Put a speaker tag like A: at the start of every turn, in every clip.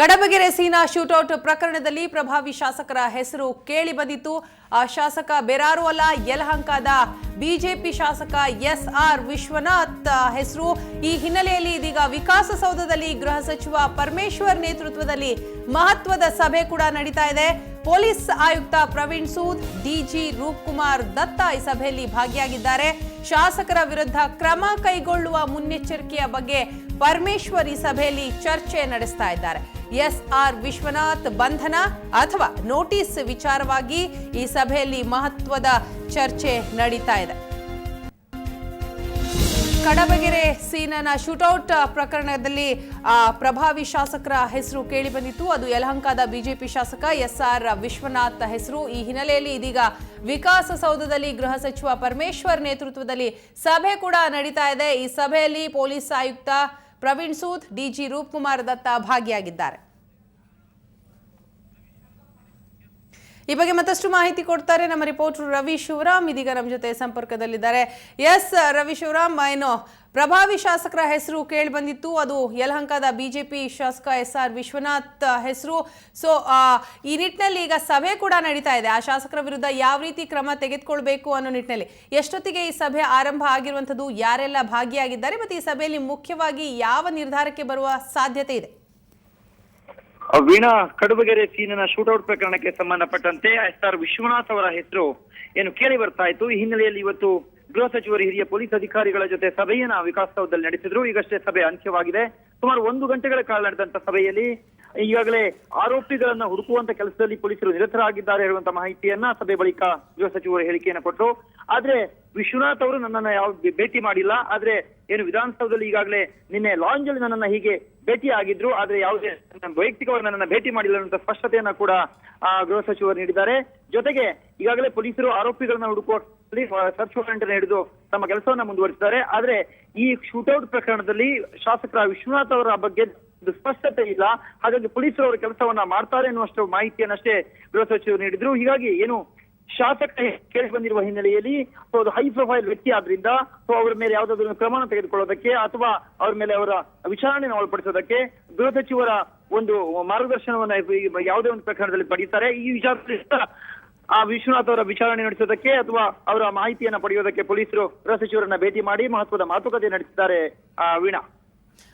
A: ಕಡಬಗೆರೆ ಸೀನಾ shootout ಪ್ರಕರಣದಲ್ಲಿ ಪ್ರಭಾವಿ ಶಾಸಕರ ಹೆಸರು ಕೇಳಿ ಬಂದಿತ್ತು. ಆ ಶಾಸಕ ಬೇರಾರು ಅಲ್ಲ, ಯಲಹಂಕದ ಬಿಜೆಪಿ ಶಾಸಕ ಎಸ್ ಆರ್ ವಿಶ್ವನಾಥ್ ಹೆಸರು. ಈ ಹಿನ್ನೆಲೆಯಲ್ಲಿ ಇದೀಗ ವಿಕಾಸಸೌಧದಲ್ಲಿ ಗೃಹ ಸಚಿವ ಪರಮೇಶ್ವರ್ ನೇತೃತ್ವದಲ್ಲಿ ಮಹತ್ವದ ಸಭೆ ಕೂಡ ನಡೀತಾ ಇದೆ. ಪೊಲೀಸ್ ಆಯುಕ್ತ ಪ್ರವೀಣ್ ಸೂದ್, ಡಿಜಿ ರೂಪ್ ಕುಮಾರ್ ದತ್ತ ಈ ಸಭೆಯಲ್ಲಿ ಭಾಗಿಯಾಗಿದ್ದಾರೆ. ಶಾಸಕರ ವಿರುದ್ಧ ಕ್ರಮ ಕೈಗೊಳ್ಳುವ ಮುನ್ನೆಚ್ಚರಿಕೆಯ ಬಗ್ಗೆ ಪರಮೇಶ್ವರ್ ಈ ಸಭೆಯಲ್ಲಿ ಚರ್ಚೆ ನಡೆಸ್ತಾ ಇದ್ದಾರೆ. ಎಸ್ ಆರ್ ವಿಶ್ವನಾಥ್ ಬಂಧನ ಅಥವಾ ನೋಟಿಸ್ ವಿಚಾರವಾಗಿ ಈ ಸಭೆಯಲ್ಲಿ ಮಹತ್ವದ ಚರ್ಚೆ ನಡೀತಾ ಇದೆ. ಕಡಬಗೆರೆ ಸೀನನ ಶೂಟೌಟ್ ಪ್ರಕರಣದಲ್ಲಿ ಪ್ರಭಾವಿ ಶಾಸಕರ ಹೆಸರು ಕೇಳಿಬಂದಿತ್ತು ಅದು ಯಲಹಂಕದ ಬಿಜೆಪಿ ಶಾಸಕ ಎಸ್ ಆರ್ ವಿಶ್ವನಾಥ್ ಹೆಸರು. ಈ ಹಿನ್ನೆಲೆಯಲ್ಲಿ ಇದೀಗ ವಿಕಾಸಸೌಧದಲ್ಲಿ ಗೃಹ ಸಚಿವ ಪರಮೇಶ್ವರ್ ನೇತೃತ್ವದಲ್ಲಿ ಸಭೆ ಕೂಡ ನಡೀತಾ ಇದೆ. ಈ ಸಭೆಯಲ್ಲಿ ಪೊಲೀಸ್ ಆಯುಕ್ತ ಪ್ರವೀಣ್ ಸೂದ್ ಡಿಜಿ ರೂಪ್ಕುಮಾರ್ ದತ್ತ ಭಾಗಿಯಾಗಿದ್ದಾರೆ. ಈ ಬಗ್ಗೆ ಮತ್ತಷ್ಟು ಮಾಹಿತಿ ಕೊಡ್ತಾರೆ ನಮ್ಮ ರಿಪೋರ್ಟರ್ ರವಿ ಶಿವರಾಮ್. ಇದೀಗ ನಮ್ಮ ಜೊತೆ ಸಂಪರ್ಕದಲ್ಲಿದ್ದಾರೆ. ಎಸ್, ರವಿ ಶಿವರಾಮ್, ಏನು ಪ್ರಭಾವಿ ಶಾಸಕರ ಹೆಸರು ಕೇಳಿ ಬಂದಿತ್ತು. ಅದು ಯಲಹಂಕದ ಬಿಜೆಪಿ ಶಾಸಕ ಎಸ್ ಆರ್ ವಿಶ್ವನಾಥ್ ಹೆಸರು. ಸೊ ಈ ನಿಟ್ಟಿನಲ್ಲಿ ಈಗ ಸಭೆ ಕೂಡ ನಡೀತಾ ಇದೆ. ಆ ಶಾಸಕರ ವಿರುದ್ಧ ಯಾವ ರೀತಿ ಕ್ರಮ ತೆಗೆದುಕೊಳ್ಬೇಕು ಅನ್ನೋ ನಿಟ್ಟಿನಲ್ಲಿ ಎಷ್ಟೊತ್ತಿಗೆ ಈ ಸಭೆ ಆರಂಭ ಆಗಿರುವಂಥದ್ದು, ಯಾರೆಲ್ಲ ಭಾಗಿಯಾಗಿದ್ದಾರೆ, ಮತ್ತು ಈ ಸಭೆಯಲ್ಲಿ ಮುಖ್ಯವಾಗಿ ಯಾವ ನಿರ್ಧಾರಕ್ಕೆ ಬರುವ ಸಾಧ್ಯತೆ ಇದೆ?
B: ವೀಣಾ ಕಡುಬಗೆರೆ ಸೀನಿನ ಶೂಟೌಟ್ ಪ್ರಕರಣಕ್ಕೆ ಸಂಬಂಧಪಟ್ಟಂತೆ ಎಸ್ ಆರ್ ವಿಶ್ವನಾಥ್ ಅವರ ಹೆಸರು ಏನು ಕೇಳಿ ಬರ್ತಾ ಇತ್ತು. ಈ ಹಿನ್ನೆಲೆಯಲ್ಲಿ ಇವತ್ತು ಗೃಹ ಸಚಿವರು ಹಿರಿಯ ಪೊಲೀಸ್ ಅಧಿಕಾರಿಗಳ ಜೊತೆ ಸಭೆಯನ್ನ ವಿಕಾಸಸೌಧದಲ್ಲಿ ನಡೆಸಿದ್ರು. ಈಗಷ್ಟೇ ಸಭೆ ಅಂತ್ಯವಾಗಿದೆ. ಸುಮಾರು ಒಂದು ಗಂಟೆಗಳ ಕಾಲ ನಡೆದಂತ ಸಭೆಯಲ್ಲಿ ಈಗಾಗಲೇ ಆರೋಪಿಗಳನ್ನ ಹುಡುಕುವಂತ ಕೆಲಸದಲ್ಲಿ ಪೊಲೀಸರು ನಿರತರಾಗಿದ್ದಾರೆ ಹೇಳುವಂತ ಮಾಹಿತಿಯನ್ನ ಸಭೆ ಬಳಿಕ ಗೃಹ ಸಚಿವರು ಹೇಳಿಕೆಯನ್ನು ಕೊಟ್ಟರು ಆದ್ರೆ ವಿಶ್ವನಾಥ್ ಅವರು ನನ್ನನ್ನ ಯಾವ ಭೇಟಿ ಮಾಡಿಲ್ಲ. ಆದ್ರೆ ಏನು ವಿಧಾನಸೌಧದಲ್ಲಿ ಈಗಾಗಲೇ ನಿನ್ನೆ ಲಾಂಜಲ್ಲಿ ನನ್ನನ್ನ ಹೀಗೆ ಭೇಟಿ ಆಗಿದ್ರು ಆದ್ರೆ ಯಾವುದೇ ವೈಯಕ್ತಿಕವಾಗಿ ನನ್ನನ್ನು ಭೇಟಿ ಮಾಡಿಲ್ಲ ಅಂತ ಸ್ಪಷ್ಟತೆಯನ್ನ ಕೂಡ ಗೃಹ ಸಚಿವರು ನೀಡಿದ್ದಾರೆ. ಜೊತೆಗೆ ಈಗಾಗಲೇ ಪೊಲೀಸರು ಆರೋಪಿಗಳನ್ನ ಹುಡುಕುವ ಸರ್ಚ್ ವಾರೆಂಟ್ ಹಿಡಿದು ತಮ್ಮ ಕೆಲಸವನ್ನ ಮುಂದುವರಿಸಿದ್ದಾರೆ. ಆದ್ರೆ ಈ ಶೂಟೌಟ್ ಪ್ರಕರಣದಲ್ಲಿ ಶಾಸಕರ ವಿಶ್ವನಾಥ್ ಅವರ ಬಗ್ಗೆ ಸ್ಪಷ್ಟತೆ ಇಲ್ಲ. ಹಾಗಾಗಿ ಪೊಲೀಸರು ಅವರ ಕೆಲಸವನ್ನ ಮಾಡ್ತಾರೆ ಅನ್ನುವಷ್ಟು ಮಾಹಿತಿಯನ್ನಷ್ಟೇ ಗೃಹ ಸಚಿವರು ನೀಡಿದ್ರು. ಹೀಗಾಗಿ ಏನು ಶಾಸಕ ಕೇಳಿ ಬಂದಿರುವ ಹಿನ್ನೆಲೆಯಲ್ಲಿ ಸೊ ಅದು ಹೈ ಪ್ರೊಫೈಲ್ ವ್ಯಕ್ತಿ ಆದ್ರಿಂದ ಸೊ ಅವರ ಮೇಲೆ ಯಾವುದಾದ್ರೂ ಕ್ರಮ ತೆಗೆದುಕೊಳ್ಳೋದಕ್ಕೆ ಅಥವಾ ಅವರ ಮೇಲೆ ಅವರ ವಿಚಾರಣೆಯನ್ನು ಒಳಪಡಿಸೋದಕ್ಕೆ ಗೃಹ ಸಚಿವರ ಒಂದು ಮಾರ್ಗದರ್ಶನವನ್ನ ಯಾವುದೇ ಒಂದು ಪ್ರಕರಣದಲ್ಲಿ ಪಡೆಯುತ್ತಾರೆ ಈ ವಿಚಾರದಲ್ಲಿ ಆ ವಿಶ್ವನಾಥ್ ಅವರ ವಿಚಾರಣೆ ನಡೆಸೋದಕ್ಕೆ ಅಥವಾ ಅವರ ಮಾಹಿತಿಯನ್ನ ಪಡೆಯೋದಕ್ಕೆ ಪೊಲೀಸರು ಗೃಹ ಸಚಿವರನ್ನ ಭೇಟಿ ಮಾಡಿ ಮಹತ್ವದ ಮಾತುಕತೆ ನಡೆಸಿದ್ದಾರೆ ಆ, ವೀಣಾ.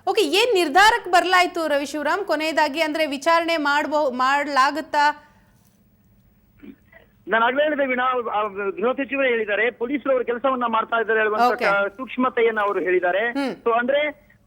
A: ಓಕೆ ಏನ್ ನಿರ್ಧಾರಕ್ಕೆ ಬರ್ಲಾಯ್ತು ರವಿಶಿವರಾಮ್? ಕೊನೆಯದಾಗಿ ಅಂದ್ರೆ ವಿಚಾರಣೆ ಮಾಡಬಹುದು ಮಾಡಲಾಗುತ್ತಾ?
B: ನಾನು ಆಗ್ಲೇ ಹೇಳಿದೆ ವೀಣಾ ಗೃಹ ಸಚಿವರೇ ಹೇಳಿದ್ದಾರೆ. ಪೊಲೀಸರು ಅವರು ಕೆಲಸವನ್ನ ಮಾಡ್ತಾ ಇದ್ದಾರೆ ಹೇಳುವಂತ ಸೂಕ್ಷ್ಮತೆಯನ್ನ ಅವರು ಹೇಳಿದ್ದಾರೆ. ಸೊ ಅಂದ್ರೆ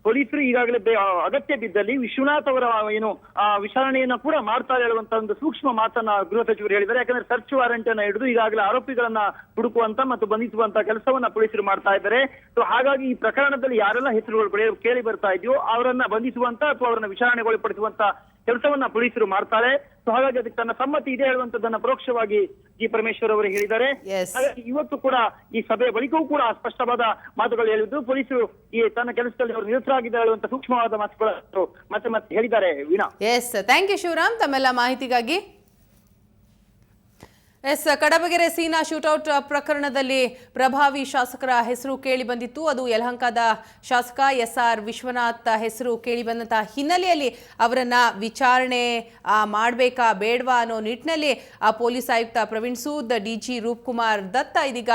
B: ಪೊಲೀಸರು ಈಗಾಗಲೇ ಅಗತ್ಯ ಬಿದ್ದಲ್ಲಿ ವಿಶ್ವನಾಥ್ ಅವರ ಏನು ಆ, ವಿಚಾರಣೆಯನ್ನ ಕೂಡ ಮಾಡ್ತಾ ಹೇಳುವಂತ ಒಂದು ಸೂಕ್ಷ್ಮ ಮಾತನ್ನ ಗೃಹ ಸಚಿವರು ಹೇಳಿದ್ದಾರೆ. ಯಾಕಂದ್ರೆ ಸರ್ಚ್ ವಾರೆಂಟ್ ಅನ್ನ ಹಿಡಿದು ಈಗಾಗಲೇ ಆರೋಪಿಗಳನ್ನ ಹುಡುಕುವಂತ ಮತ್ತು ಬಂಧಿಸುವಂತ ಕೆಲಸವನ್ನ ಪೊಲೀಸರು ಮಾಡ್ತಾ ಇದ್ದಾರೆ. ಸೊ ಹಾಗಾಗಿ ಈ ಪ್ರಕರಣದಲ್ಲಿ ಯಾರೆಲ್ಲ ಹೆಸರುಗಳು ಕೇಳಿ ಬರ್ತಾ ಇದೆಯೋ ಅವರನ್ನ ಬಂಧಿಸುವಂತ ಅಥವಾ ಅವರನ್ನ ವಿಚಾರಣೆಗೊಳಪಡಿಸುವಂತ ಕೆಲಸವನ್ನ ಪೊಲೀಸರು ಮಾಡ್ತಾರೆ ಸೊ ಹಾಗಾಗಿ ಅದಕ್ಕೆ ತನ್ನ ಸಮ್ಮತಿ ಇದೆ ಹೇಳುವಂತದ್ದನ್ನ ಪರೋಕ್ಷವಾಗಿ ಜಿ. ಪರಮೇಶ್ವರ್ ಅವರು ಹೇಳಿದ್ದಾರೆ. ಹಾಗಾಗಿ ಇವತ್ತು ಕೂಡ ಈ ಸಭೆಯ ಬಳಿಕವೂ ಕೂಡ ಸ್ಪಷ್ಟವಾದ ಮಾತುಗಳು ಹೇಳಿದ್ದು. ಪೊಲೀಸರು ಈ ತನ್ನ ಕೆಲಸದಲ್ಲಿ ಅವರು ನಿರತರಾಗಿದ್ದಾರೆ ಹೇಳುವಂತ ಸೂಕ್ಷ್ಮವಾದ ಮಾತುಗಳು ಮತ್ತೆ ಮತ್ತೆ ಹೇಳಿದ್ದಾರೆ Veena.
A: Yes thank you Shivaram ತಮ್ಮೆಲ್ಲ ಮಾಹಿತಿಗಾಗಿ ಎಸ್, ಕಡಬಗೆರೆ ಸೀನಾ ಶೂಟೌಟ್ ಪ್ರಕರಣದಲ್ಲಿ ಪ್ರಭಾವಿ ಶಾಸಕರ ಹೆಸರು ಕೇಳಿ ಬಂದಿತ್ತು. ಅದು ಯಲಹಂಕದ ಶಾಸಕ ಎಸ್ ಆರ್ ವಿಶ್ವನಾಥ್ ಹೆಸರು ಕೇಳಿ ಬಂದಂತಹ ಹಿನ್ನೆಲೆಯಲ್ಲಿ ಅವರನ್ನ ವಿಚಾರಣೆ ಮಾಡಬೇಕಾ ಬೇಡವಾ ಅನ್ನೋ ನಿಟ್ಟಿನಲ್ಲಿ ಆ ಪೊಲೀಸ್ ಆಯುಕ್ತ ಪ್ರವೀಣ್ ಸೂದ್, ಡಿ ಜಿ ರೂಪ್ ಕುಮಾರ್ ದತ್ತ, ಇದೀಗ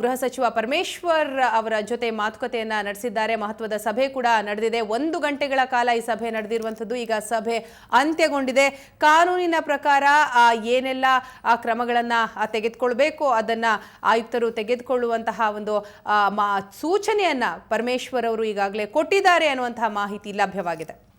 A: ಗೃಹ ಸಚಿವ ಪರಮೇಶ್ವರ್ ಅವರ ಜೊತೆ ಮಾತುಕತೆಯನ್ನ ನಡೆಸಿದ್ದಾರೆ. ಮಹತ್ವದ ಸಭೆ ಕೂಡ ನಡೆದಿದೆ. ಒಂದು ಗಂಟೆಗಳ ಕಾಲ ಈ ಸಭೆ ನಡೆದಿರುವಂಥದ್ದು ಈಗ ಸಭೆ ಅಂತ್ಯಗೊಂಡಿದೆ. ಕಾನೂನಿನ ಪ್ರಕಾರ ಏನೆಲ್ಲ ಆ ಕ್ರಮಗಳನ್ನ ತೆಗೆದುಕೊಳ್ಬೇಕು, ಅದನ್ನ ಆಯುಕ್ತರು ತೆಗೆದುಕೊಳ್ಳುವಂತಹ ಒಂದು ಮಾ- ಸೂಚನೆಯನ್ನ ಪರಮೇಶ್ವರ್ ಅವರು ಈಗಾಗಲೇ ಕೊಟ್ಟಿದ್ದಾರೆ ಅನ್ನುವಂತಹ ಮಾಹಿತಿ ಲಭ್ಯವಾಗಿದೆ.